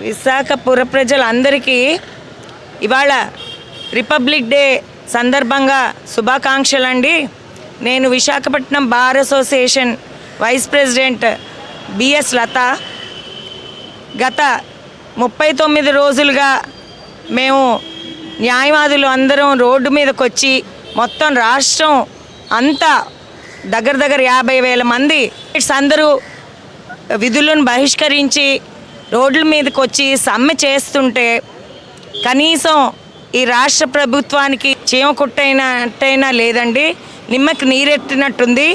విశాఖ పుర ప్రజలందరికీ ఇవాళ republic day సందర్భంగా శుభాకాంక్షలు అండి నేను Visakhapatnam bar association vice president B S Latha. గత ముప్పై తొమ్మిది రోజులుగా మేము న్యాయవాదులు అందరం రోడ్డు మీదకి వచ్చి మొత్తం రాష్ట్రం అంతా దగ్గర దగ్గర యాభై వేల మంది అందరూ విధులను బహిష్కరించి రోడ్ల మీదకి వచ్చి సమ్మె చేస్తుంటే కనీసం ఈ రాష్ట్ర ప్రభుత్వానికి చీమ కుట్టైనట్టైనా లేదండి. నిమ్మకి నీరెత్తినట్టుంది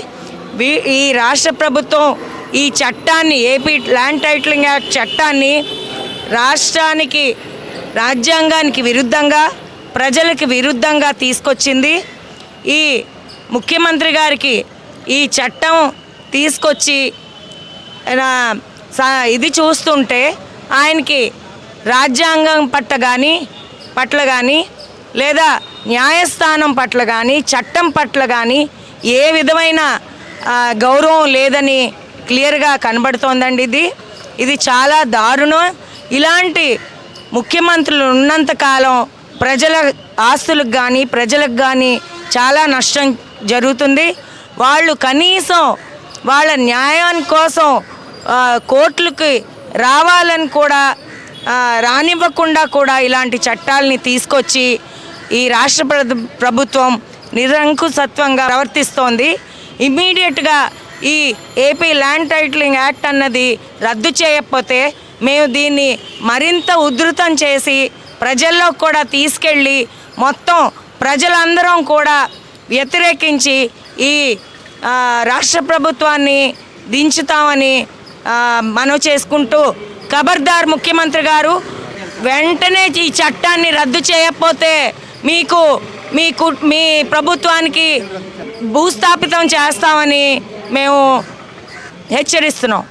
ఈ రాష్ట్ర ప్రభుత్వం ఈ చట్టాన్ని ఏపీ ల్యాండ్ టైటిలింగ్ యాక్ట్ చట్టాన్ని రాష్ట్రానికి రాజ్యాంగానికి విరుద్ధంగా ప్రజలకు విరుద్ధంగా తీసుకొచ్చింది. ఈ ముఖ్యమంత్రి గారికి ఈ చట్టం తీసుకొచ్చి నా ఇది చూస్తుంటే ఆయనకి రాజ్యాంగం పట్ల కానీ పట్ల కానీ లేదా న్యాయస్థానం పట్ల కానీ చట్టం పట్ల కానీ ఏ విధమైన గౌరవం లేదని క్లియర్గా కనబడుతోందండి ఇది. ఇది చాలా దారుణం. ఇలాంటి ముఖ్యమంత్రులు ఉన్నంతకాలం ప్రజల ఆస్తులకు కానీ ప్రజలకు కానీ చాలా నష్టం జరుగుతుంది. వాళ్ళు కనీసం వాళ్ళ న్యాయం కోసం కోర్టులకి రావాలని కూడా రానివ్వకుండా కూడా ఇలాంటి చట్టాలని తీసుకొచ్చి ఈ రాష్ట్ర ప్రభుత్వం నిరంకుశత్వంగా ప్రవర్తిస్తోంది. ఇమ్మీడియట్గా ఈ ఏపీ ల్యాండ్ టైటిలింగ్ యాక్ట్ అన్నది రద్దు చేయకపోతే మేము దీన్ని మరింత ఉధృతం చేసి ప్రజల్లో కూడా తీసుకెళ్ళి మొత్తం ప్రజలందరం కూడా వ్యతిరేకించి ఈ రాష్ట్ర ప్రభుత్వాన్ని దించుతామని మనవి చేసుకుంటూ ఖబర్దార్ ముఖ్యమంత్రి గారు వెంటనే ఈ చట్టాన్ని రద్దు చేయకపోతే మీకు మీకు మీ ప్రభుత్వానికి భూస్థాపితం చేస్తామని మేము హెచ్చరిస్తున్నాం.